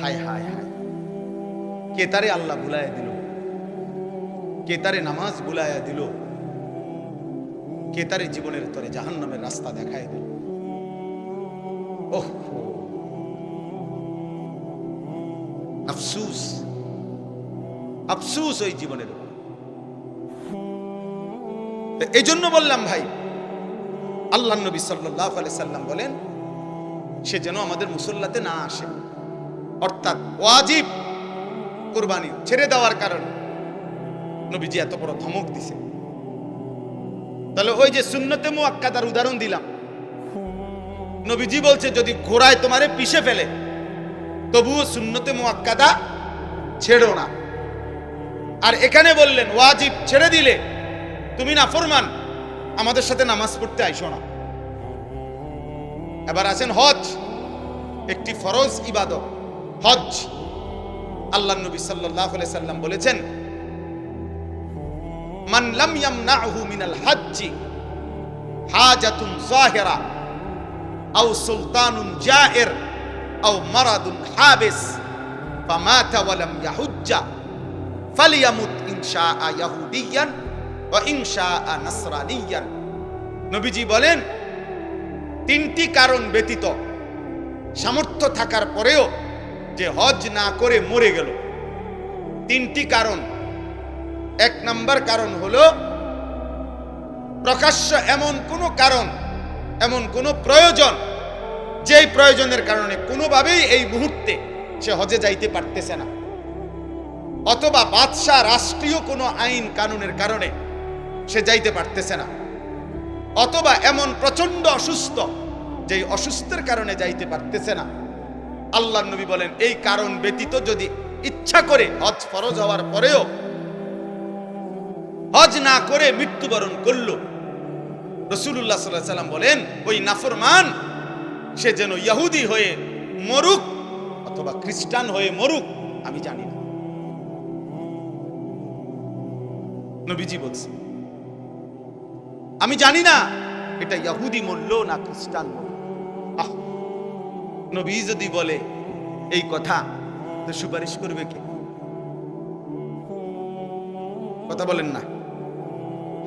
হায় হায় হায়। কে আল্লাহ বুলাইয়া দিল? কে তারে নামাজ বুলাইয়া দিল? কে তারে জীবনের তরে জাহান্নামের রাস্তা দেখায় দিল? ওহ আফসুস। আফসুস ওই জীবনের এই জন্য বললাম ভাই আল্লাহ নবী সাল্লাহ সাল্লাম বলেন, সে যেন আমাদের মুসল্লাতে না আসে। অর্থাৎ ওয়াজিব কোরবানি ছেড়ে দেওয়ার কারণে। নবীজি এত বড় ধমক দিছে। তাহলে ওই যে সুন্নতে মুআক্কাদার উদাহরণ দিলাম। নবীজি বলছে, যদি ঘোড়ায় তোমারে পিষে ফেলে, তবুও সুন্নতে মুআক্কাদা ছেড়ো না। আর এখানে বললেন, ওয়াজিব ছেড়ে দিলে তুমি না ফরমান আমাদের সাথে নামাজ পড়তে আইসো না। এবার আছেন হজ, একটি ফরজ ইবাদত। হজ আল্লাহ নবী সাল্লাল্লাহু আলাইহি সাল্লাম বলেছেন, মান লাম ইয়ামনাহু মিনাল হজ্জি হাজাতুন জাহিরা আও সুলতানুন জায়ের আও মারাদুন হাবিস, ফামাতা ওয়া লাম ইয়াহুজ্জা ফালিয়ামুত ইনশাআ ইয়াহুদিয়ান ওয়া ইনশাআ নাসরানিয়ান। নবীজি বলেন, তিনটি কারণ ব্যতীত সামর্থ্য থাকার পরেও যে হজ না করে মরে গেল। তিনটি কারণ। এক নাম্বার কারণ হলো, প্রকাশ্য এমন কোনো কারণ, এমন কোনো প্রয়োজন, যেই প্রয়োজনের কারণে কোনোভাবেই এই মুহূর্তে সে হজে যাইতে পারতেছে না। অথবা বাদশাহ রাষ্ট্রীয় কোনো আইন কানুনের কারণে সে যাইতে পারতেছে না। অথবা এমন প্রচণ্ড অসুস্থ, যেই অসুস্থের কারণে যাইতে পারতেছে না। আল্লাহ নবী বলেন, এই কারণ ব্যতীত যদি ইচ্ছা করে হজ ফরজ হওয়ার পরেও হজ না করে মৃত্যুবরণ করল। রসুল্লাহ সাল্লাহ সাল্লাম বলেন, ওই নাফরমান, সে যেন ইয়াহুদি হয়ে মরুক অথবা খ্রিস্টান হয়ে মরুক, আমি জানি না। নবীজি বলছে আমি জানি না, এটা ইয়াহুদি মরল না খ্রিস্টান মরল। নবী যদি বলে এই কথা, তো সুপারিশ করবে কে? কথা বলেন না।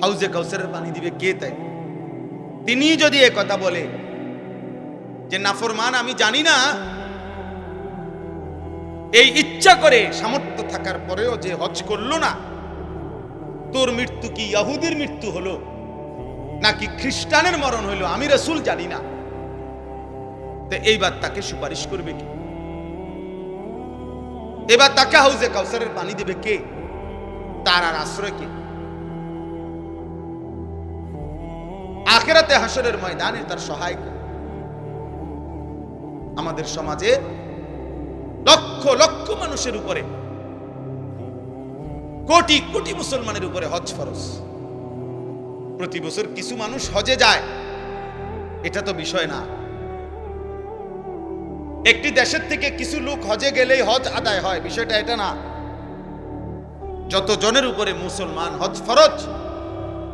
হাউজে কাউসারের পানি দিবে কে তাই? তিনি যদি এ কথা বলে যে নাফরমান, আমি জানি না, এই ইচ্ছা করে সামর্থ্য থাকার পরেও যে হজ করল না, তোর মৃত্যু কি ইয়াহুদির মৃত্যু হলো? নাকি খ্রিস্টানের মরণ হইল আমি রসুল জানি না। এইবার তাকে সুপারিশ করবে কি? এবার তাকে হাউজে কাউসারের পানি দেবে কে? তার আর আশ্রয় কে? আখেরাতে হাসরের ময়দানে তার সহায়? আমাদের সমাজে লক্ষ লক্ষ মানুষের উপরে, কোটি কোটি মুসলমানের উপরে হজ ফরজ। প্রতি বছর কিছু মানুষ হজে যায়। এটা তো বিষয় না। একটি দেশের থেকে কিছু লোক হজে গেলেই হজ আদায় হয়, বিষয়টা এটা না। যত জনের উপরে মুসলমান হজ ফরজ,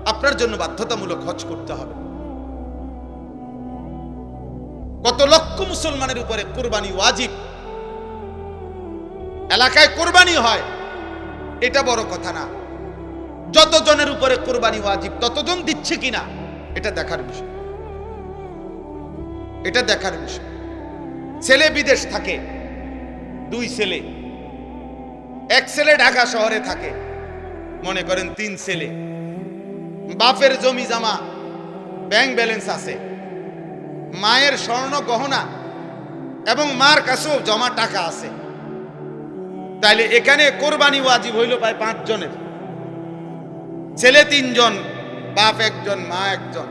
আপনার জন্য বাধ্যতামূলক হজ করতে হবে। কত লক্ষ মুসলমানের উপরে কোরবানি ওয়াজিব। এলাকায় কোরবানি হয়, এটা বড় কথা না। যত জনের উপরে কোরবানি ওয়াজিব, ততজন দিচ্ছে কিনা, এটা দেখার বিষয়। এটা দেখার বিষয়। ছেলে বিদেশ থাকে। দুই ছেলে। এক ছেলে ঢাকা শহরে থাকে। মনে করেন তিন ছেলে। বাপের জমি জামা, ব্যাংক ব্যালেন্স আছে। মায়ের স্বর্ণ গহনা এবং মার কাছেও জমা টাকা আছে। তাইলে এখানে কোরবানি ওয়াজিব হইল প্রায় পাঁচ জনের। ছেলে তিনজন, বাপ একজন, মা একজন।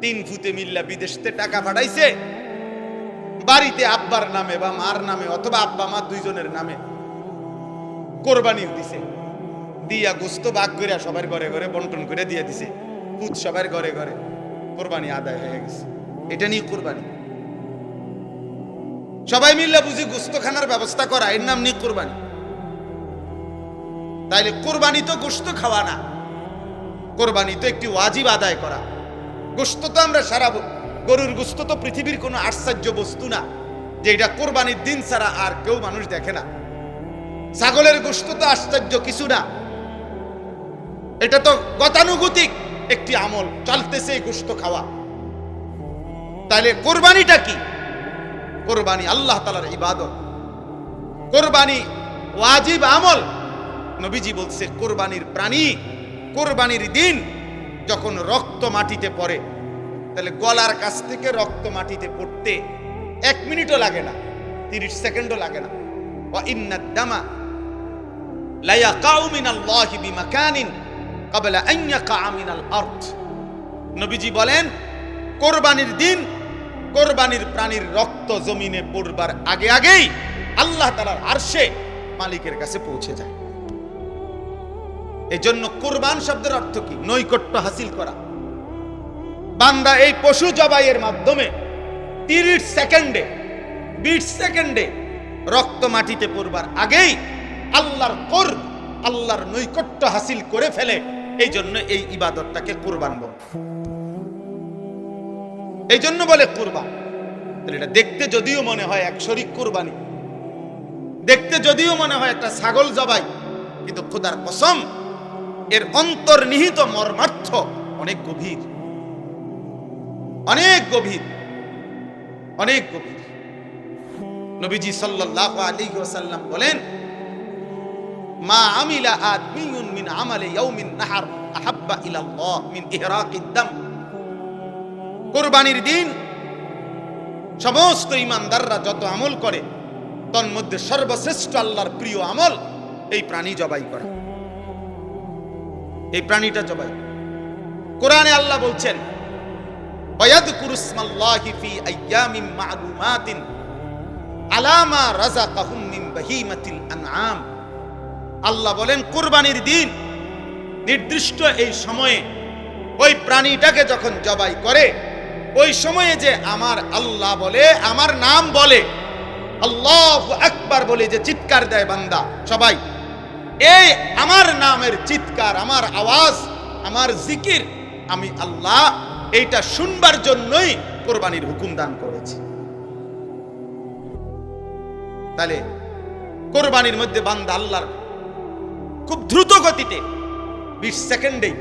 তিন ফুতে মিল্লা বিদেশতে টাকা পাঠাইছে। বাড়িতে আব্বার নামে বা মার নামে অথবা আব্বা মা দুইজনের নামে কোরবানি দিছে। দিয়া গোস্ত বাগ করে সবার ঘরে ঘরে বন্টন করে দিয়ে দিছে। পুত সবার ঘরে ঘরে কোরবানি আদায় হয়ে গেছে। এটা নিয়ে কোরবানি। সবাই মিললে বুঝি গোস্ত খানার ব্যবস্থা করা, এর নাম নিয়ে কোরবানি। তাইলে কোরবানি তো গোস্ত খাওয়া না। কোরবানি তো একটি ওয়াজিব আদায় করা। গোস্ত তো আমরা সারা গরুর গোস্ত তো পৃথিবীর কোনো আশ্চর্য বস্তু না যে এটা কোরবানির দিন ছাড়া আর কেউ মানুষ দেখে না। ছাগলের গোস্ত তো আশ্চর্য কিছু না। এটা তো গতানুগতিক একটি আমল, চলতেছে গোস্ত খাওয়া। তাহলে কোরবানিটা কি? কোরবানি আল্লাহ তালার ইবাদত। কোরবানি ওয়াজিব আমল। নবীজি বলছে, কোরবানির প্রাণী, কোরবানির দিন যখন রক্ত মাটিতে পড়ে তাহলে গলার কাছ থেকে রক্ত মাটিতে পড়তে এক মিনিটও লাগে না, তিরিশ সেকেন্ডও লাগে না। ওয়া ইন্নাদ দামা লা ইয়াকাউ মিনাল্লাহি বিমাকানিন ক্বাবলা আন ইয়াকা মিনাল আরদ। নবীজি বলেন, কোরবানির দিন কোরবানির প্রাণীর রক্ত জমিনে পড়বার আগে আগেই আল্লাহ তালার আরশে মালিকের কাছে পৌঁছে যায়। এই জন্য কোরবান শব্দের অর্থ কি? নৈকট্য হাসিল করা। বান্দা এই পশু জবাইয়ের মাধ্যমে তিরিশ সেকেন্ডে, বিশ সেকেন্ডে রক্ত মাটিতে পড়বার আগেই আল্লাহর কোর, আল্লাহর নৈকট্য হাসিল করে ফেলে। এই জন্য এই ইবাদতটাকে কোরবান বলে। এই জন্য বলে কোরবান। তাহলে এটা দেখতে যদিও মনে হয় এক শরিক কোরবানি। দেখতে যদিও মনে হয় একটা ছাগল জবাই, কিন্তু খোদার কসম, এর অন্তর্নিহিত মর্মার্থ অনেক গভীর। অনেক গভীর অনেক গভীর। নবীজি সাল্লাল্লাহু আলাইহি ওয়াসাল্লাম বলেন, মা আমিলা আদমিয়ুন মিন আমালি ইয়াউমিন নাহার আহাব্বা ইলাল্লাহ মিন ইহরাকিদ দাম। কোরবানির দিন সমস্ত ইমানদাররা যত আমল করে তন্মধ্যে সর্বশ্রেষ্ঠ আল্লাহর প্রিয় আমল এই প্রাণী জবাই করা। এই প্রাণীটা জবাই কোরআনে আল্লাহ বলছেন ওয়ায়াদকুরু ইসমাল্লাহি ফি আইয়ামিন মা'লুমাতিন আলামা রাযাকাহুম মিন বাহিমাতিল আনআম আল্লাহ বলেন, কুরবানির দিন নির্দিষ্ট এই সময়ে ওই প্রাণীটাকে যখন জবাই করে, ওই সময়ে যে আমার আল্লাহ বলে, আমার নাম বলে, আল্লাহ আকবার বলে যে চিৎকার দেয় বান্দা, সবাই, এই আমার নামের চিৎকার, আমার আওয়াজ, আমার জিকির, আমি আল্লাহ এইটা শুনবার জন্যই কোরবানির হুকুম দান করেছি। তাহলে কোরবানির মধ্যে বান্দা আল্লাহর খুব দ্রুত গতিতে বিশ সেকেন্ডেই,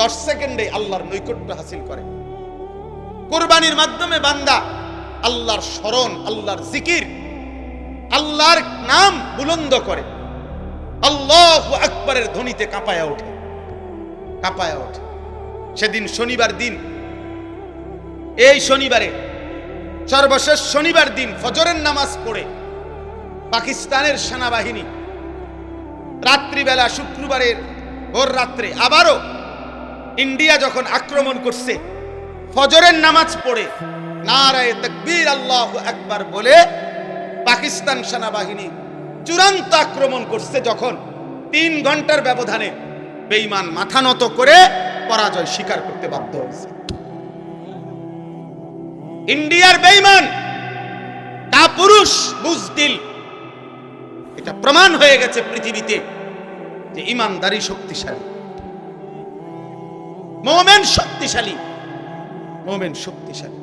দশ সেকেন্ডে আল্লাহর নৈকট্য হাসিল করে। কোরবানির মাধ্যমে বান্দা আল্লাহর স্মরণ, আল্লাহর জিকির, আল্লাহর নাম বুলন্দ করে। আল্লাহ আকবরের ধ্বনিতে কাঁপায়া ওঠে কাঁপায়া ওঠে। সেদিন শনিবার দিন। এই শনিবারে, সর্বশেষ শনিবার দিন ফজরের নামাজ পড়ে পাকিস্তানের সেনাবাহিনী রাত্রিবেলা শুক্রবারের ভোর রাত্রে আবারও ইন্ডিয়া যখন আক্রমণ করছে, ফজরের নামাজ পড়ে নারায় তকবীর আল্লাহ একবার বলে পাকিস্তান সেনাবাহিনী চূড়ান্ত আক্রমণ করছে যখন তিন ঘণ্টার ব্যবধানে বেঈমান মাথা নত করে পরাজয় স্বীকার করতে বাধ্য হয়েছে। ইন্ডিয়ার বেঈমান কাপুরুষ বুজদিল এটা প্রমাণ হয়ে গেছে পৃথিবীতে যে ইমানদারি শক্তিশালী। মোমেন শক্তিশালী। মোমেন শক্তিশালী।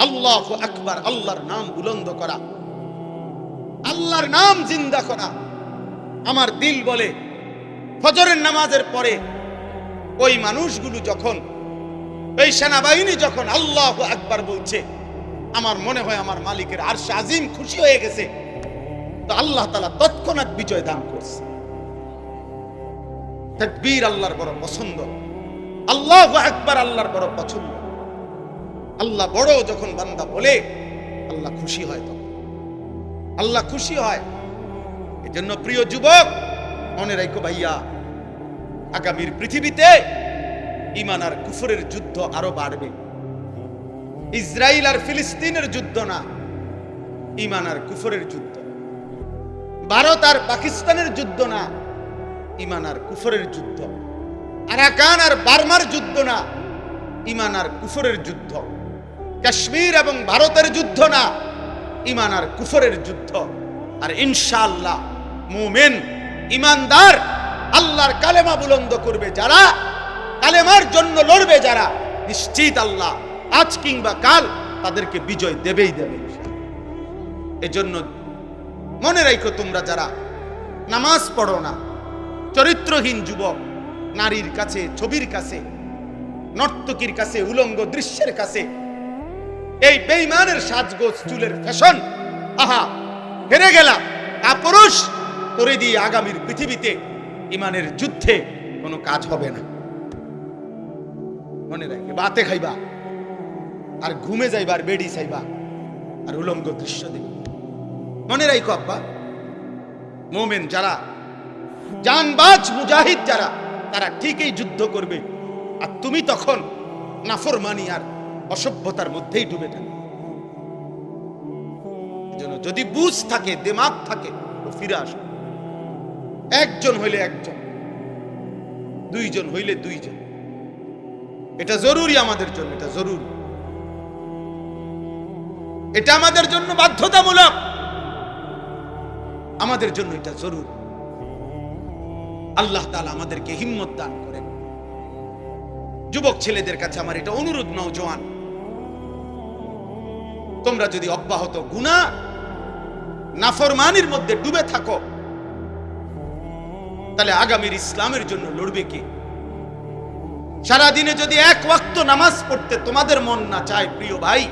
আল্লাহ আকবার, আল্লাহর নাম বুলন্দ করা। আল্লাহর নাম জিন্দা করা। আমার দিল বলে, ফজরের নামাজের পরে ওই মানুষগুলো যখন, এই সেনাবাহিনী যখন আল্লাহ আকবার বলছে, আমার মনে হয় আমার মালিকের আর আজিম খুশি হয়ে গেছে, তো আল্লাহ তালা তৎক্ষণাৎ বিজয় দান করছে। আল্লাহর বড় পছন্দ, আল্লাহ একবার আল্লাহর বড় পছন্দ। আল্লাহ বড় যখন বান্দা বলে, আল্লাহ খুশি হয় তখন। আল্লাহ খুশি হয়। এজন্য প্রিয় যুবক, মনে রাখো ভাইয়া আগামীর পৃথিবীতে ইমান আর কুফরের যুদ্ধ আরও বাড়বে। ইসরায়েল আর ফিলিস্তিনের যুদ্ধ না ইমান আর কুফরের যুদ্ধ। ভারত আর পাকিস্তানের যুদ্ধ না ইমান আর কুফরের যুদ্ধ। আরাকান আর বার্মার যুদ্ধ না ইমান আর কুফরের যুদ্ধ। কাশ্মীর এবং ভারতের যুদ্ধ না ইমান আর কুফরের যুদ্ধ। আর ইনশাআল্লাহ, মুমেন ইমানদার আল্লাহর কালেমা বুলন্দ করবে যারা, কালেমার জন্য লড়বে যারা, নিশ্চিত আল্লাহ আজ কিংবা কাল তাদেরকে বিজয় দেবেই দেবে। এজন্য মনে রাখো তোমরা যারা নামাজ পড়ো না, চরিত্রহীন যুবক, নারীর কাছে, ছবির কাছে, নর্তকীর কাছে, উলঙ্গ দৃশ্যের কাছে, এই বেইমানের সাজগোজ, চুলের ফ্যাশন, আহা, হেরে গেলা কাপুরুষ করে দিয়ে আগামীর পৃথিবীতে। ইমানের যুদ্ধে কোনো কাজ হবে না। মনে রাখবে বাতে খাইবা, আর ঘুমে যাইবা, আর বেডি চাইবা, আর উলঙ্গ দৃশ্য দেখবে। মনে রাখো আব্বা, মোমেন যারা, জানবাজ, মুজাহিদ যারা, তারা ঠিকই যুদ্ধ করবে, আর তুমি তখন নাফরমানি আর অসভ্যতার মধ্যেই ডুবে থাকবে। যদি বুঝ থাকে, দেমাগ থাকে ফিরে আসো। একজন হইলে একজন, দুইজন হইলে দুইজন। এটা জরুরি আমাদের জন্য, এটা জরুরি। এটা আমাদের জন্য বাধ্যতামূলক। আমাদের জন্য এটা জরুরি। আল্লাহ তালা আমাদেরকে হিম্মত দান করেন। যুবক ছেলেদের কাছে আমার এটা অনুরোধ নওজোয়ান তোমরা যদি অব্যাহত গুণা নাফরমানির মধ্যে ডুবে থাকো তাহলে আগামীর ইসলামের জন্য লড়বে কে? সারাদিনে যদি এক ওয়াক্ত নামাজ পড়তে তোমাদের মন না চায়, প্রিয় ভাই,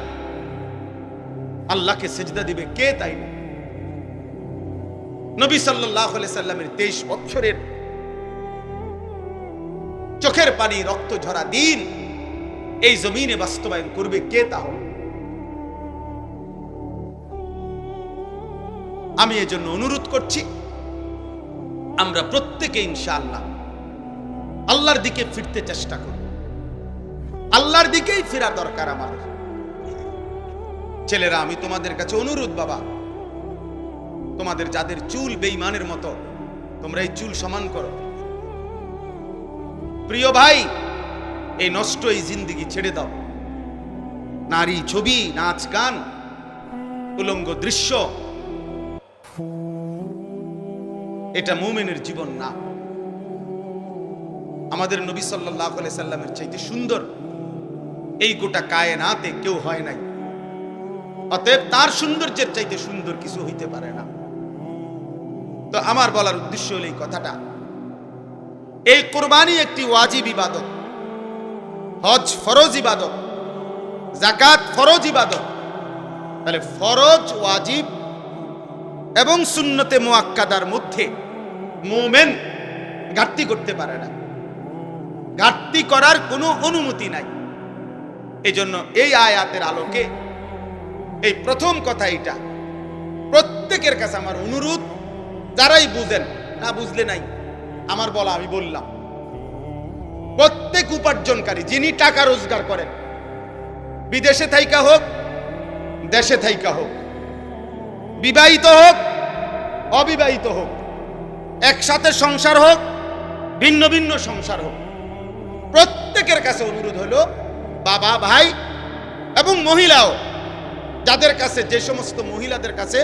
আল্লাহকে সেজদা দিবে কে তাই নবী সাল্লামের তেইশ বছরের চোখের পানি, রক্ত ঝরা দিন, এই জমিনে বাস্তবায়ন করবে কে তাহলে? আমি এজন্য অনুরোধ করছি আমরা প্রত্যেকে ইনশাআল্লাহ আল্লাহর দিকে ফিরতে চেষ্টা করব। আল্লাহর দিকেই ফেরা দরকার আমার ছেলেরা, আমি তোমাদের কাছে অনুরোধ বাবা, তোমাদের যাদের চুল বেইমানের মতো, তোমরা এই চুল সমান করো। প্রিয় ভাই, এই নষ্ট এই জিন্দিগি ছেড়ে দাও। নারী ছবি, নাচ, গান, উলঙ্গ দৃশ্য এটা মুমিনের জীবন না। আমাদের নবী সাল্লাহ সাল্লামের চাইতে সুন্দর। এই গোটা কায়নাতে কেউ হয় নাই। অতএব তার সৌন্দর্যের চাইতে সুন্দর কিছু হইতে পারে না। তো আমার বলার উদ্দেশ্য হলো এই কথাটা। এই কোরবানি একটি ওয়াজিব ইবাদত। হজ ফরজ ইবাদত। জাকাত ফরজ ইবাদত। তাহলে ফরজ, ওয়াজিব এবং সুন্নতে মোয়াক্কাদার মধ্যে মোমেন ঘাটতি করতে পারে না। ঘাটতি করার কোনো অনুমতি নাই। এই জন্য এই আয়াতের আলোকে এই প্রথম কথা এটা প্রত্যেকের কাছে আমার অনুরোধ, যারাই বুঝেন, না বুঝলে নাই, আমার বলা আমি বললাম। প্রত্যেক উপার্জনকারী, যিনি টাকা রোজগার করেন, বিদেশে থাইকা হোক, দেশে থাইকা হোক, বিবাহিত হোক, অবিবাহিত হোক একসাথে সংসার হোক, ভিন্ন ভিন্ন সংসার হোক। প্রত্যেকের কাছে অনুরোধ হলো বাবা, ভাই এবং মহিলাও, যাদের কাছে, যে সমস্ত মহিলাদের কাছে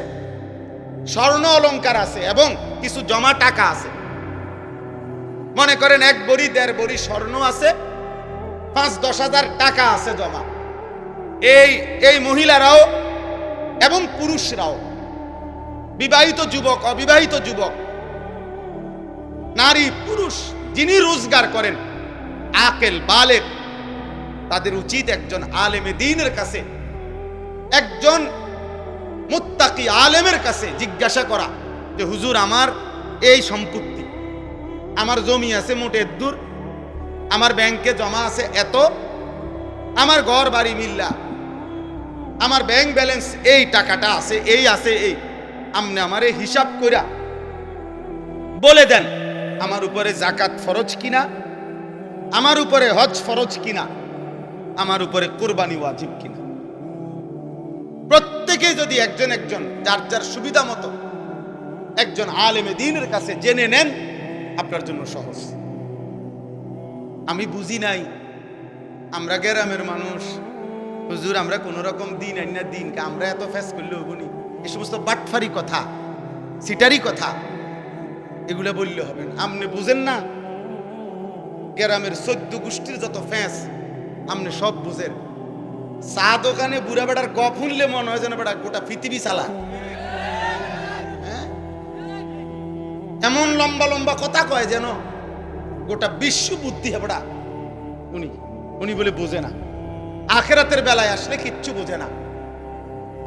স্বর্ণ অলংকার আছে এবং কিছু জমা টাকা আছে। মনে করেন এক বড়ি, দেড় বড়ি স্বর্ণ আছে, পাঁচ, দশ হাজার টাকা আছে জমা। এই এই মহিলারাও এবং পুরুষরাও, বিবাহিত যুবক, অবিবাহিত যুবক নারী, পুরুষ যিনি রোজগার করেন, আকেল, বালেক, তাদের উচিত একজন আলেমে দিনের কাছে, একজন মুত্তাকি আলেমের কাছে জিজ্ঞাসা করা যে, হুজুর, আমার এই সম্পত্তি, আমার জমি আছে মোটে দূর আমার ব্যাংকে জমা আছে এত, আমার ঘর বাড়ি মিল্লা, আমার ব্যাংক ব্যালেন্স এই টাকাটা আছে, এই আছে, এই। আমনে আমার হিসাব কইরা বলে দেন। আমার উপরে জাকাত ফরজ কিনা? আমার উপরে হজ ফরজ কিনা? আমার উপরে কোরবানি ওয়াজিব কিনা? প্রত্যেকে যদি একজন একজন, যার যার সুবিধা মতো, একজন আলেমে দিনের কাছে জেনে নেন, আপনার জন্য সহজ। আমি বুঝি নাই, আমরা গ্রামের মানুষ। হুজুর, আমরা কোন রকম দিন আই না দিন আমরা এত ফেস করলে হবনি এই সমস্ত বাটফারি কথা, সিটারি কথা এগুলা বললে হবে না। আপনি বুঝেন না? গ্রামের চোদ্দ গোষ্ঠীর যত ফ্যাঁস আপনি সব বুঝেন। চা দোকানে বুড়া বেড়ার গ ফুনলে মনে হয় যেন বেড়া গোটা পৃথিবী চালা। হ্যাঁ? এমন লম্বা লম্বা কথা কয় যেন গোটা বিশ্ব বুদ্ধি হেবড়া উনি উনি বলে বোঝে না। আখেরাতের বেলায় আসলে কিচ্ছু বোঝে না।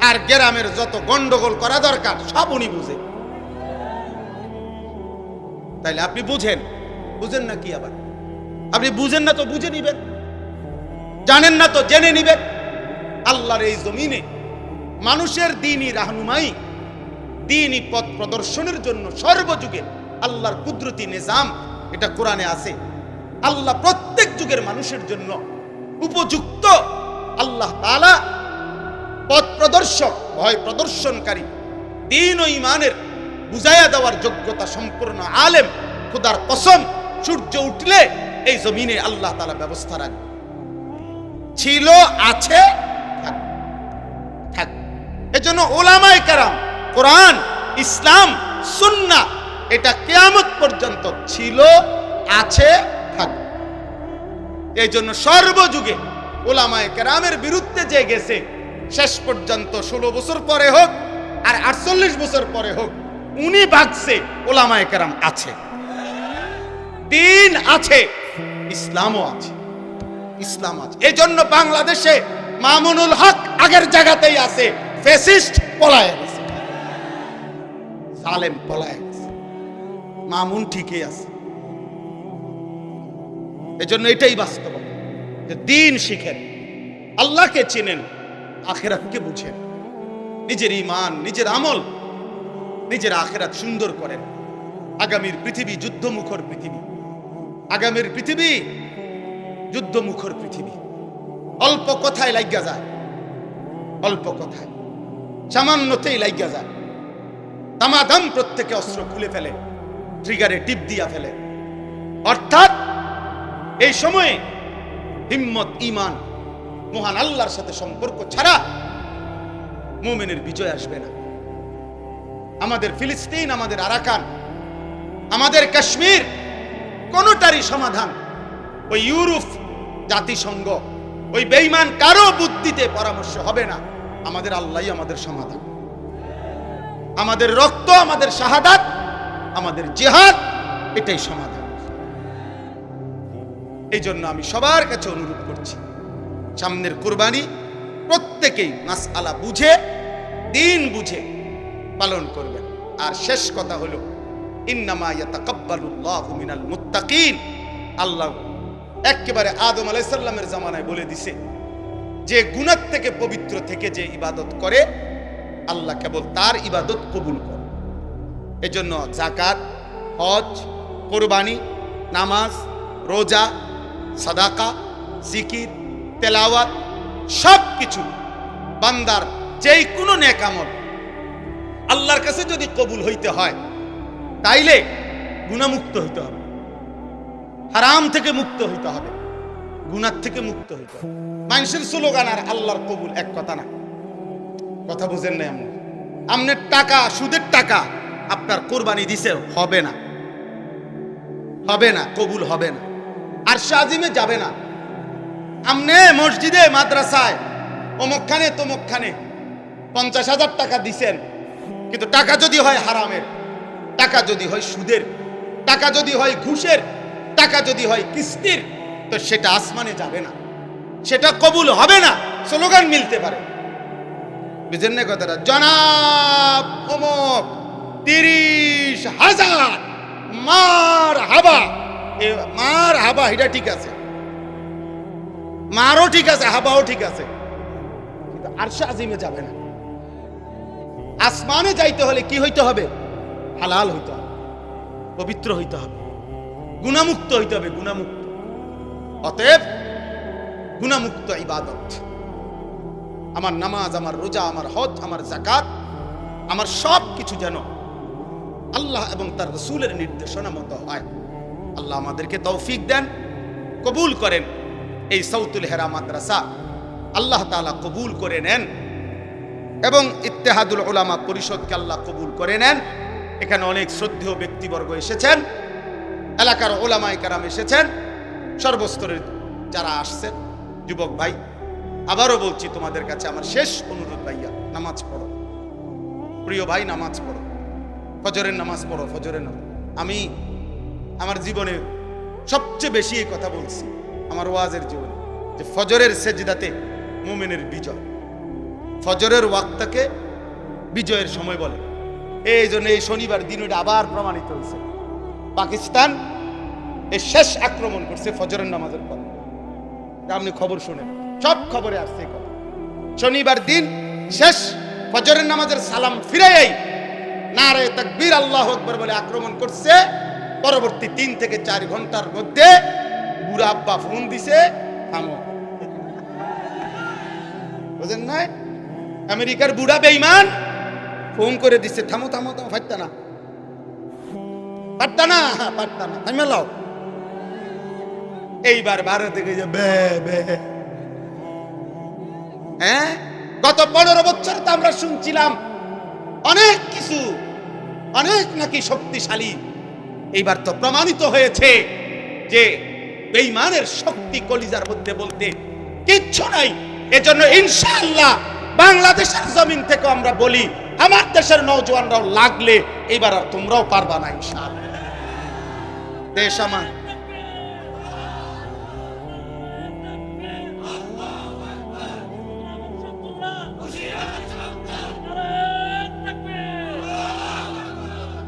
আর গ্রামের যত গন্ডগোল করা দরকার, সব উনি বুঝে। তাইলে আপনি বুঝেন। বুঝেন না কি আবার? আপনি বুঝেন না তো বুঝে নিবেন। জানেন না তো জেনে নিবেন। আল্লাহর এই জমিনে মানুষের দিনই রাহনুমাই, দিনই পথ প্রদর্শনের জন্য সর্বযুগে আল্লাহর কুদরতি নিজাম, এটা কোরআনে আছে। আল্লাহ প্রত্যেক যুগের মানুষের জন্য উপযুক্ত আল্লাহ তাআলা পথ প্রদর্শক, ভয় প্রদর্শনকারী, দিন ও ইমানের বুঝাইয়া দেওয়ার যোগ্যতা সম্পূর্ণ আলেম, খুদার কসম, সূর্য উঠলে এই জমিনে আল্লাহ তাআলা ব্যবস্থা রাখবে। ছিল, আছে, থাক থাক। এজন্য ওলামায়ে কারাম, কোরআন, ইসলাম, সুন্না, এটা কেয়ামত পর্যন্ত ছিল, আছে থাকবে এই জন্য সর্বযুগে ওলামায়ে কেরামের বিরুদ্ধে যে গেছে, শেষ পর্যন্ত ষোলো বছর পরে হোক আর আটচল্লিশ বছর পরে হোক উনি ভাগছে ওলামায়ে কেরাম আছে। দিন আছে, ইসলামও আছে। ইসলাম আছে। এই জন্য বাংলাদেশে মামুনুল হক আগের জায়গাতেই আছে ফেসিস্ট পলায় গেছে। সালেম পলায় গেছে। মামুন ঠিকই আছে। এজন্য এটাই বাস্তব। যে দিন শিখেন। আল্লাহকে চিনেন, আখেরাতকে বুঝেন। নিজের ইমান নিজের আমল নিজের আখেরাত সুন্দর করেন। আগামীর পৃথিবী যুদ্ধমুখর পৃথিবী। আগামীর পৃথিবী যুদ্ধমুখর পৃথিবী। অল্প কথায় লাগিয়া যায়। অল্প কথায়। সামান্যতেই লাগিয়া যায়। দামাদাম প্রত্যেকে অস্ত্র খুলে ফেলে। ট্রিগারে টিপ দিয়া ফেলে। অর্থাৎ এই সময়ে হিম্মত ইমান মহান আল্লাহর সাথে সম্পর্ক ছাড়া মোমেনের বিজয় আসবে না। আমাদের ফিলিস্তিন, আমাদের আরাকান, আমাদের কাশ্মীর, কোনোটারই সমাধান। ওই ইউরোপ জাতিসংঘ, ওই বেইমান কারও বুদ্ধিতে পরামর্শ হবে না। আমাদের আল্লাহই আমাদের সমাধান। আমাদের রক্ত, আমাদের শাহাদাত, আমাদের জেহাদ, এটাই সমাধান। এই জন্য আমি সবার কাছে অনুরোধ করছি, সামনের কোরবানি প্রত্যেকেই মাস আলা বুঝে, দিন বুঝে পালন করবেন। আর শেষ কথা হলো আল্লাহ একেবারে আদম আলাইসাল্লামের জামানায় বলে দিছে, যে গুণার থেকে পবিত্র থেকে যে ইবাদত করে, আল্লাহ কেবল তার ইবাদত কবুল করে। এজন্য জাকাত হজ, কোরবানি, নামাজ, রোজা, সাদাকা, জিকির, তেলাওয়াত সব কিছু বান্দার যেই কোনো নেকামল আল্লাহর কাছে যদি কবুল হইতে হয়, তাইলে গুণামুক্ত হইতে হবে। হারাম থেকে মুক্ত হইতে হবে। গুনার থেকে মুক্ত হইতে হবে। মানুষের স্লোগান আর আল্লাহর কবুল এক কথা না। কথা বুঝেন না এমন আপনার টাকা, সুদের টাকা আপনার কোরবানি দিছে, হবে না। হবে না, কবুল হবে না। আর সাজিমে যাবে না। আমনে মসজিদে, মাদ্রাসায়, অমুকখানে তমুকখানে পঞ্চাশ হাজার টাকা দিছেন। কিন্তু টাকা যদি হয় হারামের, টাকা যদি হয় সুদের, টাকা যদি হয় ঘুষের, টাকা যদি হয় কিস্তির, তো সেটা আসমানে যাবে না। সেটা কবুল হবে না, স্লোগান মিলতে পারে। বুঝেন না কথাটা? জনাব অমক তিরিশ হাজার মার হাবা। মার হাবা এটা ঠিক আছে। মারও ঠিক আছে, হাবাও ঠিক আছে। কিন্তু আরশা আজিমে যাবে না। আসমানে যাইতে হলে কি হইতে হবে? হালাল হইতে হবে, পবিত্র হইতে হবে, গুণামুক্ত হইতে হবে, গুণামুক্ত। অতএব গুণামুক্ত ইবাদত। আমার নামাজ, আমার রোজা, আমার হজ, আমার জাকাত আমার সব কিছু যেন আল্লাহ এবং তার রসুলের নির্দেশনা মতো হয়। আল্লাহ আমাদেরকে তৌফিক দেন, কবুল করেন। এই সৌতুল হেরা মাদ্রাসা আল্লাহ তাআলা কবুল করে নেন। এবং ইত্তেহাদুল ওলামা পরিষদকে আল্লাহ কবুল করে নেন। এখানে অনেক শ্রদ্ধেয় ব্যক্তিবর্গ এসেছেন। এলাকার ওলামাই কারাম এসেছেন। সর্বস্তরের যারা আসছেন, যুবক ভাই, আবারও বলছি তোমাদের কাছে আমার শেষ অনুরোধ ভাইয়া, নামাজ পড়ো। প্রিয় ভাই, নামাজ পড়ো। ফজরের নামাজ পড়ো, ফজরের নামাজ। আমি আমার জীবনে সবচেয়ে বেশি এই কথা বলছি, আমার ওয়াজের জীবনে, যে ফজরের সেজদাতে মোমেনের বিজয়। ফজরের ওয়াক্তাকে বিজয়ের সময় বলে। এই জন্য এই শনিবার দিন ওটা আবার প্রমাণিত হয়েছে। পাকিস্তান এই শেষ আক্রমণ করছে ফজরের নামাজের পর। আপনি খবর শুনেন, সব খবরে আসছে শনিবার দিন শেষ ফজরের নামাজের সালাম ফিরাই নারে তাকবীর আল্লাহ আকবার বলে আক্রমণ করছে। পরবর্তী তিন থেকে চার ঘণ্টার মধ্যে বুড়া আব্বা ফোন দিছে, থামো। বুঝেন নাই? আমেরিকার বুড়া বেইমান ফোন করে দিচ্ছে থামো থামো থামো, ফাটতা না। পারতা না? হ্যাঁ পারতা না। থামে লাও এইবার ভারত যে বে বে। হ্যাঁ? গত পনেরো বছর তো আমরা শুনছিলাম অনেক কিছু, অনেক নাকি শক্তিশালী। এইবার তো প্রমাণিত হয়েছে যে বেইমানের শক্তি কলিজার মধ্যে বলতে কিচ্ছু নাই। এজন্য ইনশাআল্লাহ বাংলাদেশের জমিন থেকে আমরা বলি, আমার দেশের নৌজওয়ানরাও লাগলে এবার আর তোমরাও পারবা না, ইনশাআল্লাহ। দেশ আমার।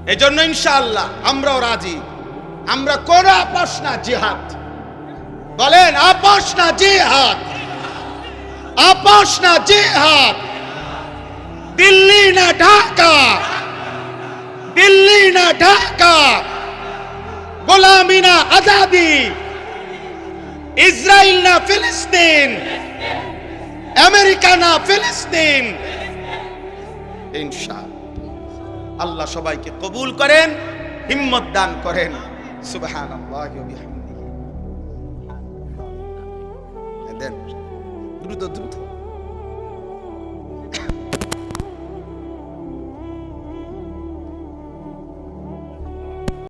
এজন্য ইনশাআল্লাহ আমরাও রাজি। আমরা কোন আপোষ না জিহাদ। বলেন, আপোষ না জিহাদ। আপোষ না জিহাদ, দিল্লি না ঢাকা, দিল্লি না ঢাকা, গোলামি না আজাদি ইসরায়েল না ফিলিস্তিন, আমেরিকা না ফিলিস্তিন। ইনশাআল্লাহ। আল্লাহ সবাইকে কবুল করেন, হিম্মত দান করেন। সুবহান দেন দ্রুত দ্রুত